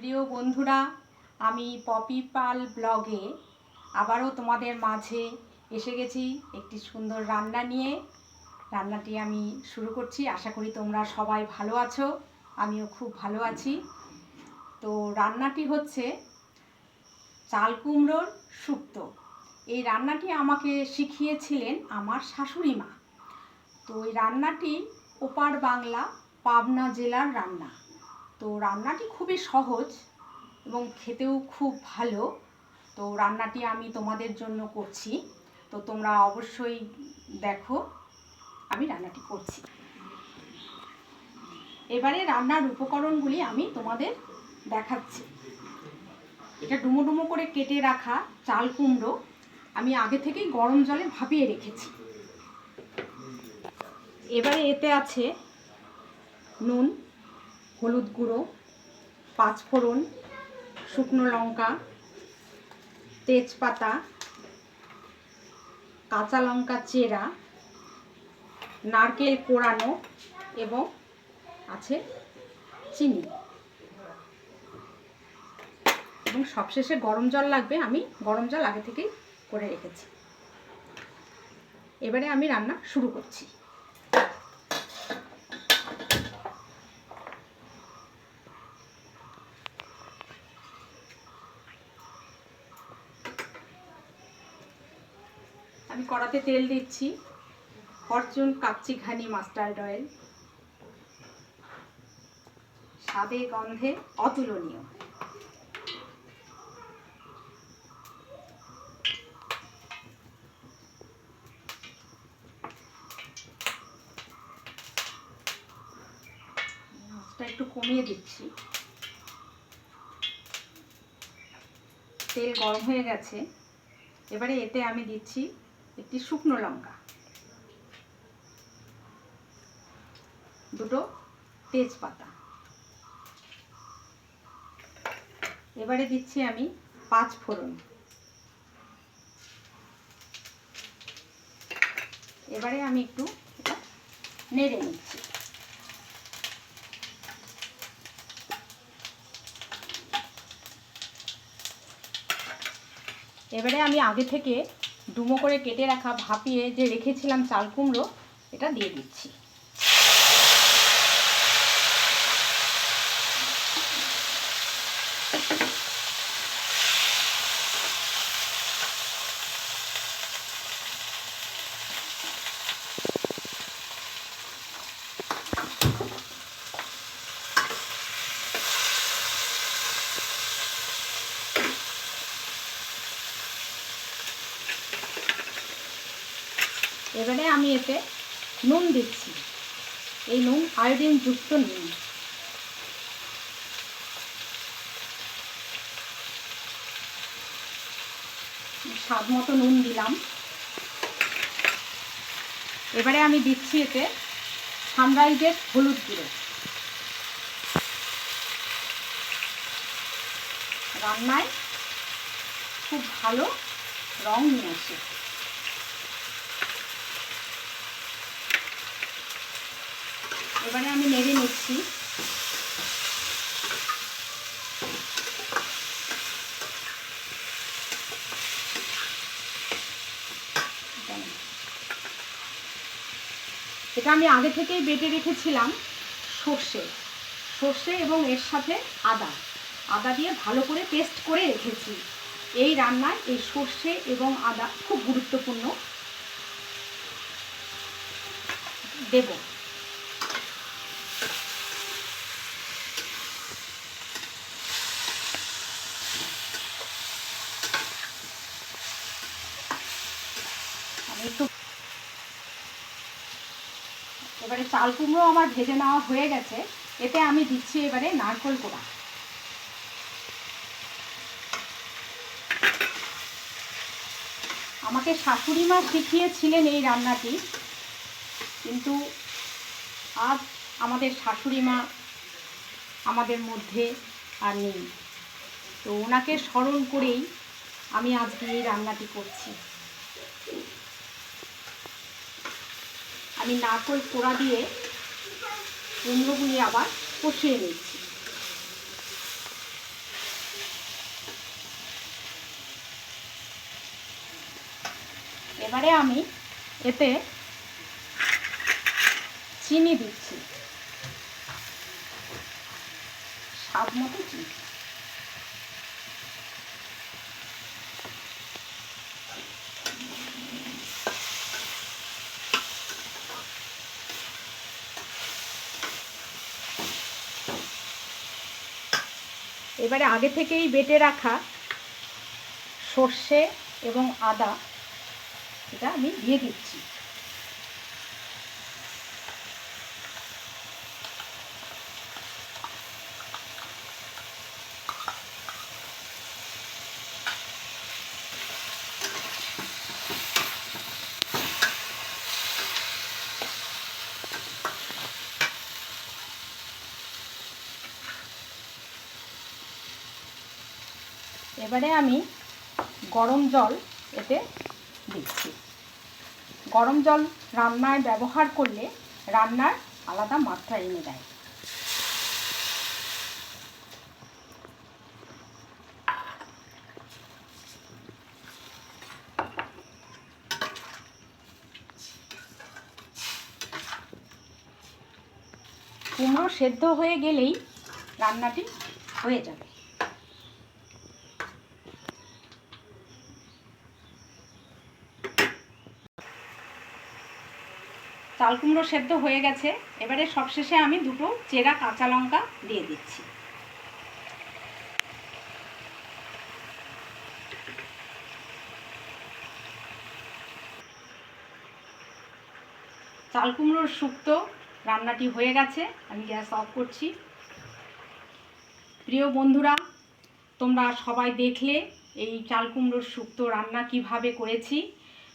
প্রিয় বন্ধুরা, আমি পপি পাল ব্লগে আবারও তোমাদের মাঝে এসে গেছি একটি সুন্দর রান্না নিয়ে। রান্নাটি আমি শুরু করছি, আশা করি তোমরা সবাই ভালো আছো, আমিও খুব ভালো আছি। তো রান্নাটি হচ্ছে চাল কুমড়োর শুক্তো এই রান্নাটি আমাকে শিখিয়েছিলেন আমার শাশুড়ি মা। তো এই রান্নাটি ওপার বাংলা পাবনা জেলার রান্না। তো রান্নাটি খুবই সহজ এবং খেতেও খুব ভালো। তো রান্নাটি আমি তোমাদের জন্য করছি। তো তোমরা অবশ্যই দেখো, আমি রান্নাটি করছি। এবারে রান্নার উপকরণগুলি আমি তোমাদের দেখাচ্ছি। এটা ডুমো ডুমো করে কেটে রাখা চাল কুমড়ো আমি আগে থেকেই গরম জলে ভাপিয়ে রেখেছি। এবারে এতে আছে নুন হলুদ গুঁড়ো পাঁচফোড়ন শুকনো লঙ্কা, তেজপাতা, কাঁচা লঙ্কা চেরা, নারকেল কোড়ানো এবং আছে চিনি। এবং সবশেষে গরম জল লাগবে, আমি গরম জল আগে থেকেই করে রেখেছি। এবারে আমি রান্না শুরু করছি। কড়াতে তেল দিচ্ছি। Fortune kachchi ghani mustard oil. স্বাদে গন্ধে অতুলনীয়। মাছটা একটু কমিয়ে দিচ্ছি। তেল গরম হয়ে গেছে। এবারে এতে আমি দিচ্ছি একটি শুকনো লঙ্কা। দুটো তেজপাতা। এবারে দিচ্ছি আমি পাঁচ ফোড়ন। এবারে আমি একটু নেড়ে নিচ্ছি। এবারে আমি আগে থেকে ডুমো করে কেটে রাখা ভাপিয়ে যে রেখেছিলাম চাল কুমড়ো এটা দিয়ে দিচ্ছি। এবারে আমি এতে নুন দিচ্ছি। এই নুন আয়োডিন যুক্ত নুন। স্বাদ মতো নুন দিলাম। এবারে আমি দিচ্ছি এতে সানরাইজের হলুদ গুঁড়ো। রান্নায় খুব ভালো রং নিয়ে আসে। এবারে আমি নেড়ে নিচ্ছি। এটা আমি আগে থেকেই বেটে রেখেছিলাম সর্ষে। সর্ষে এবং এর সাথে আদা। আদা দিয়ে ভালো করে পেস্ট করে রেখেছি। এই রান্নায় এই সর্ষে এবং আদা খুব গুরুত্বপূর্ণ। দেব। একটু এবারে চাল কুমড়ো আমার ভেজে নেওয়া হয়ে গেছে। এতে আমি দিচ্ছি এবারে নারকোল কোড়া। আমাকে শাশুড়ি মা শিখিয়েছিলেন এই রান্নাটি, কিন্তু আজ আমাদের শাশুড়ি মা আমাদের মধ্যে আর নেই। তো ওনাকে স্মরণ করেই আমি আজকে এই রান্নাটি করছি। আমি নারকোল পোড়া দিয়ে কুমড়োগুলি আবার কষিয়ে নিচ্ছি। এবারে আমি এতে চিনি দিচ্ছি। সাত মতো চিনি। এবারে আগে থেকেই বেটে রাখা সর্ষে এবং আদা এটা আমি দিয়ে দিচ্ছি। এবারে আমি গরম জল এতে দিচ্ছি। গরম জল রান্নায় ব্যবহার করলে রান্নার আলাদা মাত্রা এনে দেয়। কুমড়ো সেদ্ধ হয়ে গেলেই রান্নাটি হয়ে যাবে। চাল কুমড়ো সেদ্ধ হয়ে গেছে। এবারে সবশেষে আমি দুটো চেরা কাঁচা লঙ্কা দিয়ে দিচ্ছি। চাল কুমড়োর শুক্তো রান্নাটি হয়ে গেছে, আমি গ্যাস অফ করছি। প্রিয় বন্ধুরা, তোমরা সবাই দেখলে এই চাল কুমড়োর শুক্তো রান্না কীভাবে করেছি।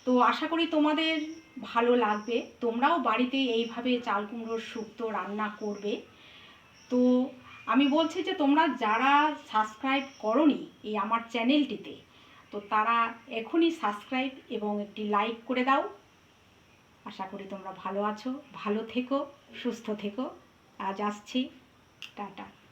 তো আশা করি তোমাদের ভালো লাগবে। তোমরাও বাড়িতে এইভাবে চাল কুমড়োর শুক্তো রান্না করবে। তো আমি বলছি যে তোমরা যারা সাবস্ক্রাইব করনি এই আমার চ্যানেলটিতে, তো তারা এখনই সাবস্ক্রাইব এবং একটি লাইক করে দাও। আশা করি তোমরা ভালো আছো, ভালো থেকো, সুস্থ থেকো। আজ আসছি। টাটা।